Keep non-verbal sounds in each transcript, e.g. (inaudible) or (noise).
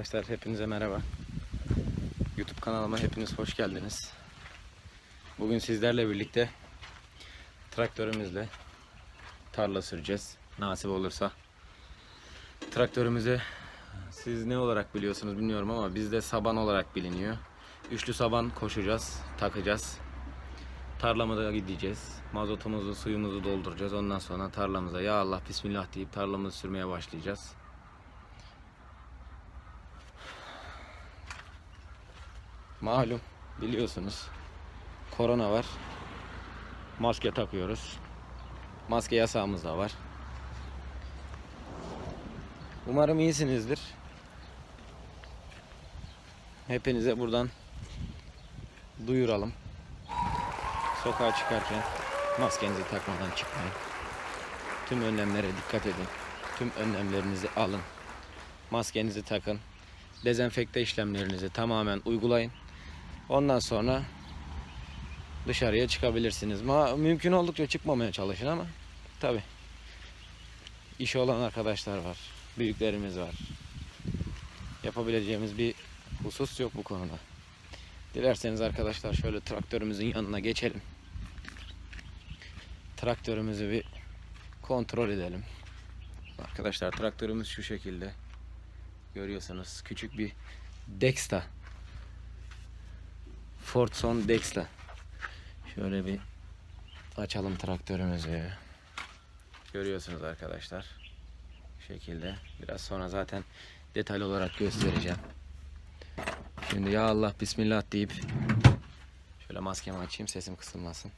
Arkadaşlar hepinize merhaba. YouTube kanalıma hepiniz hoş geldiniz. Bugün sizlerle birlikte traktörümüzle tarla süreceğiz. Nasip olursa. Traktörümüze siz ne olarak biliyorsunuz bilmiyorum ama bizde saban olarak biliniyor. Üçlü saban koşacağız, takacağız. Tarlamıza gideceğiz. Mazotumuzu, suyumuzu dolduracağız. Ondan sonra tarlamıza ya Allah bismillah deyip tarlamızı sürmeye başlayacağız. Malum biliyorsunuz korona var. Maske takıyoruz. Maske yasağımız da var. Umarım iyisinizdir. Hepinize buradan duyuralım. Sokağa çıkarken maskenizi takmadan çıkmayın. Tüm önlemlere dikkat edin. Tüm önlemlerinizi alın. Maskenizi takın. Dezenfekte işlemlerinizi tamamen uygulayın. Ondan sonra dışarıya çıkabilirsiniz. Ma mümkün oldukça çıkmamaya çalışın ama tabi işi olan arkadaşlar var. Büyüklerimiz var. Yapabileceğimiz bir husus yok bu konuda. Dilerseniz arkadaşlar şöyle traktörümüzün yanına geçelim. Traktörümüzü bir kontrol edelim. Arkadaşlar traktörümüz şu şekilde. Görüyorsunuz küçük bir Dexta. Fordson Dexta. Şöyle bir açalım traktörümüzü. Görüyorsunuz arkadaşlar. Bu şekilde. Biraz sonra zaten detaylı olarak göstereceğim. Şimdi ya Allah bismillah deyip şöyle maskemi açayım sesim kısılmasın.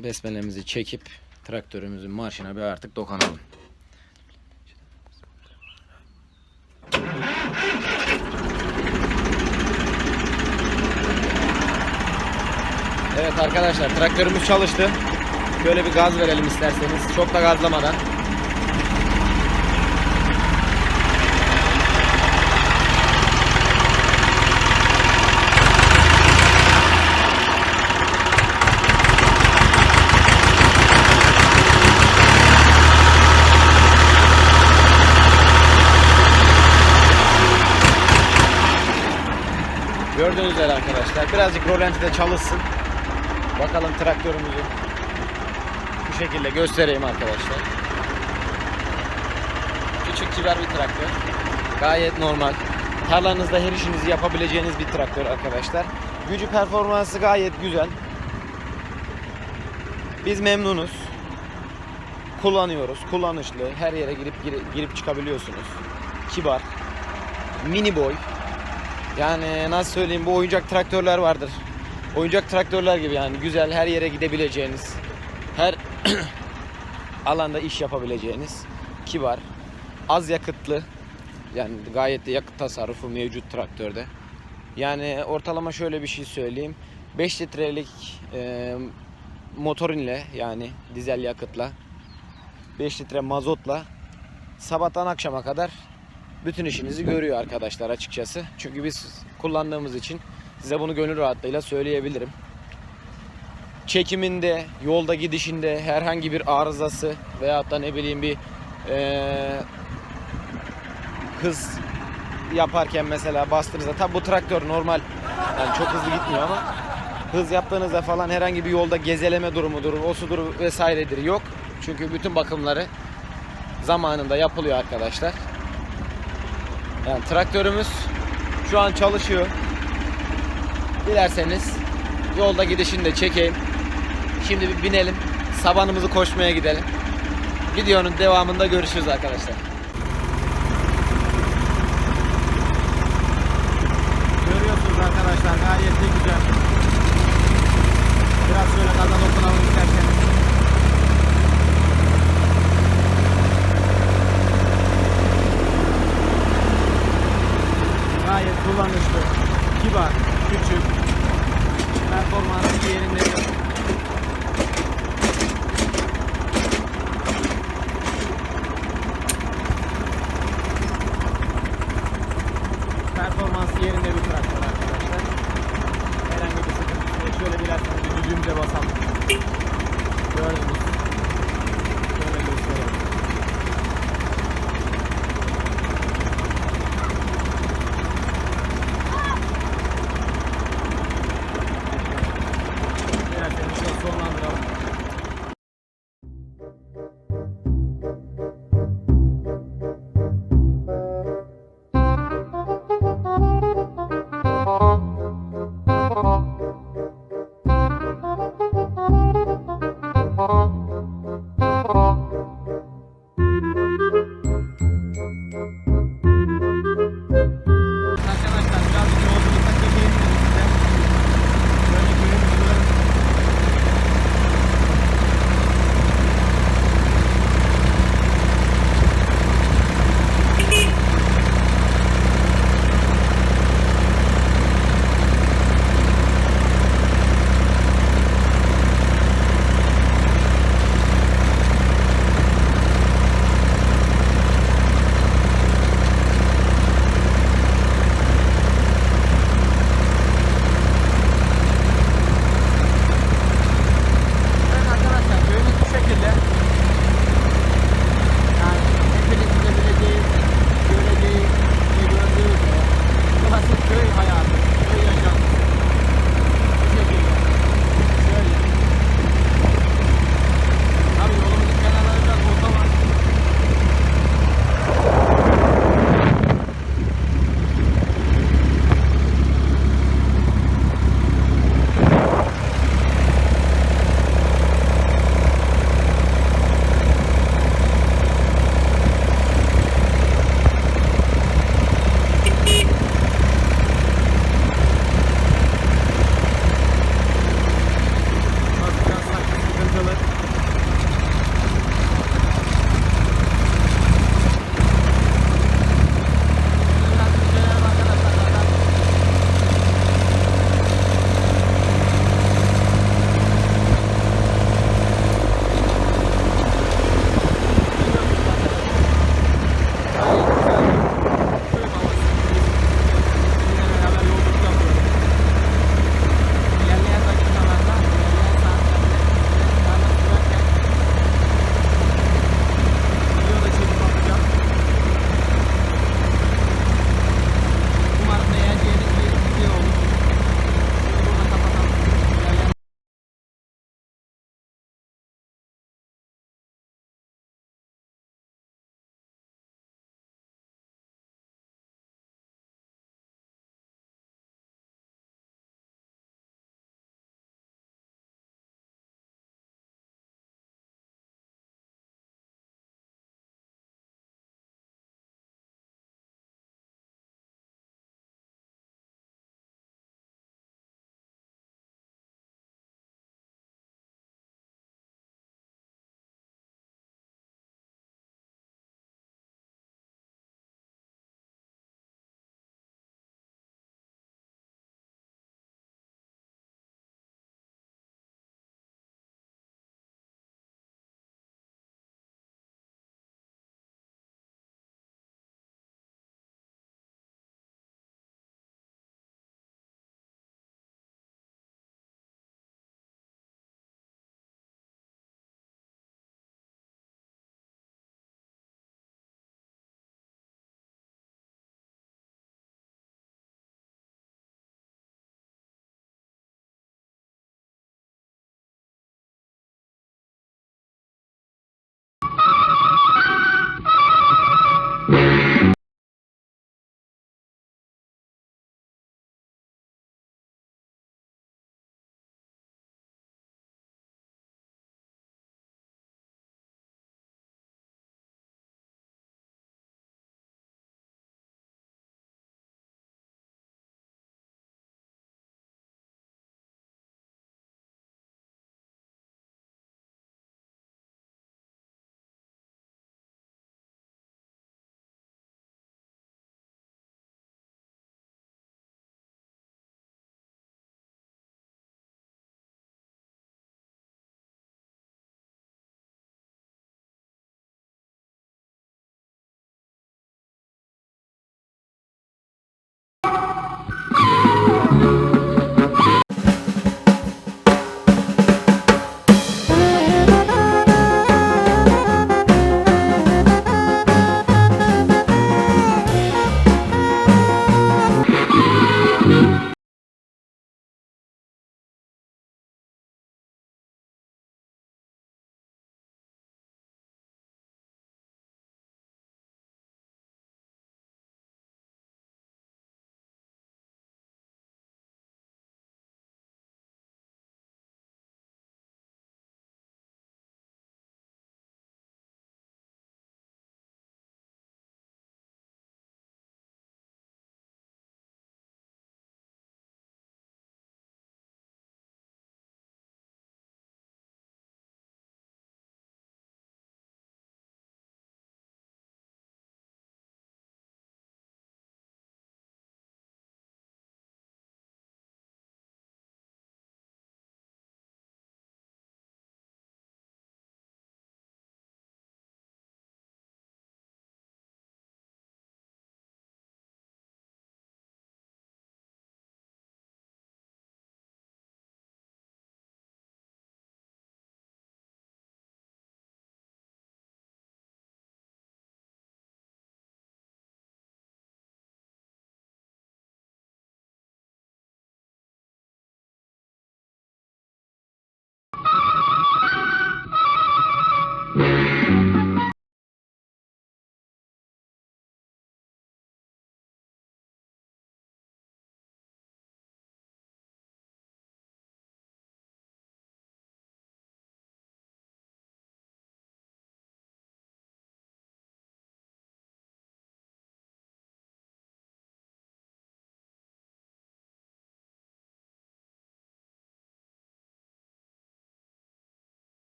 Besmelemizi çekip traktörümüzün marşına bir artık dokanalım. Evet arkadaşlar traktörümüz çalıştı. Böyle bir gaz verelim isterseniz. Çok da gazlamadan. Gördüğünüz üzere arkadaşlar birazcık rolantide çalışsın. Bakalım traktörümüzü bu şekilde göstereyim arkadaşlar. Küçük kibar bir traktör. Gayet normal. Tarlanızda her işinizi yapabileceğiniz bir traktör arkadaşlar. Gücü performansı gayet güzel. Biz memnunuz. Kullanıyoruz. Kullanışlı. Her yere girip girip, çıkabiliyorsunuz. Kibar. Mini boy. Yani nasıl söyleyeyim bu oyuncak traktörler vardır. Oyuncak traktörler gibi yani güzel her yere gidebileceğiniz, her (clears throat) alanda iş yapabileceğiniz, kibar, az yakıtlı yani gayet de yakıt tasarrufu mevcut traktörde. Yani ortalama şöyle bir şey söyleyeyim. 5 litrelik e, motorinle yani dizel yakıtla 5 litre mazotla sabahtan akşama kadar bütün işinizi görüyor arkadaşlar açıkçası. Çünkü biz kullandığımız için size bunu gönül rahatlığıyla söyleyebilirim. Çekiminde, yolda gidişinde herhangi bir arızası veyahut da ne bileyim bir eee, hız yaparken mesela bastığınızda tabi bu traktör normal yani çok hızlı gitmiyor ama hız yaptığınızda falan herhangi bir yolda gezeleme durumudur, o sudur vesairedir yok. Çünkü bütün bakımları zamanında yapılıyor arkadaşlar. Yani traktörümüz şu an çalışıyor. Dilerseniz yolda gidişini de çekeyim. Şimdi bir binelim. Sabanımızı koşmaya gidelim. Videonun devamında görüşürüz arkadaşlar. Görüyorsunuz arkadaşlar gayet de güzel. Biraz şöyle gaza dokunalım isterseniz. Gayet kullanışlı, kibar, küçük, performansı yerinde.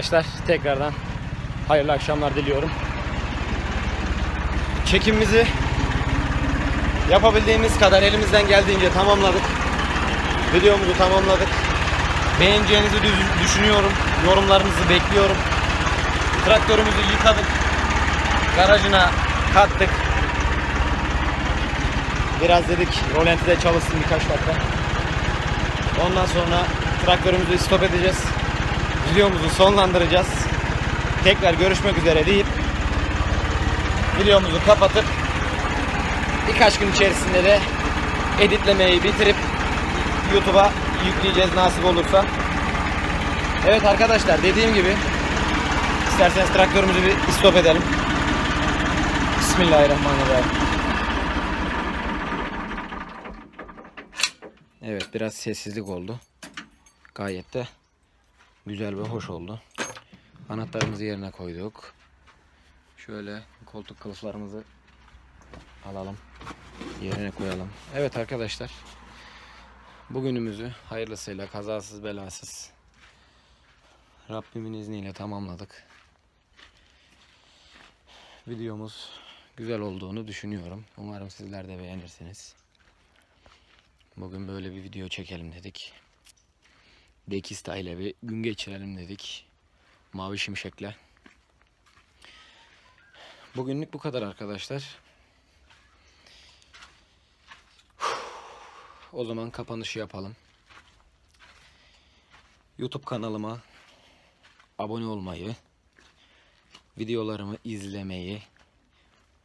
Arkadaşlar tekrardan hayırlı akşamlar diliyorum. Çekimimizi yapabildiğimiz kadar elimizden geldiğince tamamladık. Videomuzu tamamladık. Beğeneceğinizi düşünüyorum. Yorumlarınızı bekliyorum. Traktörümüzü yıkadık. Garajına kattık. Biraz dedik rolantide çalışsın birkaç dakika. Ondan sonra traktörümüzü stop edeceğiz. Videomuzu sonlandıracağız. Tekrar görüşmek üzere deyip videomuzu kapatıp birkaç gün içerisinde de editlemeyi bitirip YouTube'a yükleyeceğiz nasip olursa. Evet arkadaşlar dediğim gibi isterseniz traktörümüzü bir stop edelim. Bismillahirrahmanirrahim. Evet biraz sessizlik oldu. Gayet de güzel ve hoş oldu. Anahtarımızı yerine koyduk. Şöyle koltuk kılıflarımızı alalım. Yerine koyalım. Evet arkadaşlar. Bugünümüzü hayırlısıyla kazasız belasız Rabbimin izniyle tamamladık. Videomuz güzel olduğunu düşünüyorum. Umarım sizler de beğenirsiniz. Bugün böyle bir video çekelim dedik. Dekista ile bir gün geçirelim dedik. Mavi şimşekle. Bugünlük bu kadar arkadaşlar. O zaman kapanışı yapalım. YouTube kanalıma abone olmayı, videolarımı izlemeyi,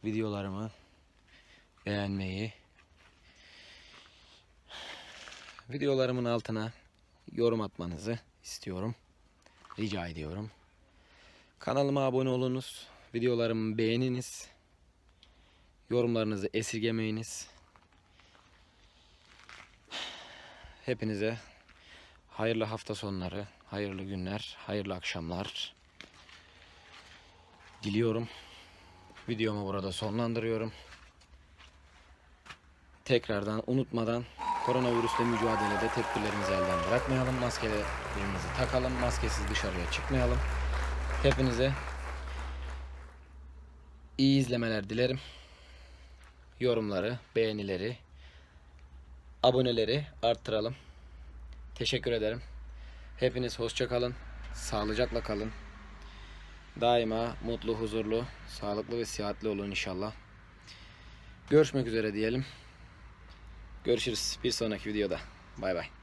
videolarımı beğenmeyi, videolarımın altına yorum atmanızı istiyorum. Rica ediyorum. Kanalıma abone olunuz, videolarımı beğeniniz, yorumlarınızı esirgemeyiniz. Hepinize hayırlı hafta sonları, hayırlı günler, hayırlı akşamlar diliyorum. Videomu burada sonlandırıyorum. Tekrardan unutmadan koronavirüsle mücadelede tedbirlerimizi elden bırakmayalım. Maskelerimizi takalım. Maskesiz dışarıya çıkmayalım. Hepinize iyi izlemeler dilerim. Yorumları, beğenileri, aboneleri arttıralım. Teşekkür ederim. Hepiniz hoşça kalın. Sağlıcakla kalın. Daima mutlu, huzurlu, sağlıklı ve sıhhatli olun inşallah. Görüşmek üzere diyelim. Görüşürüz bir sonraki videoda. Bay bay.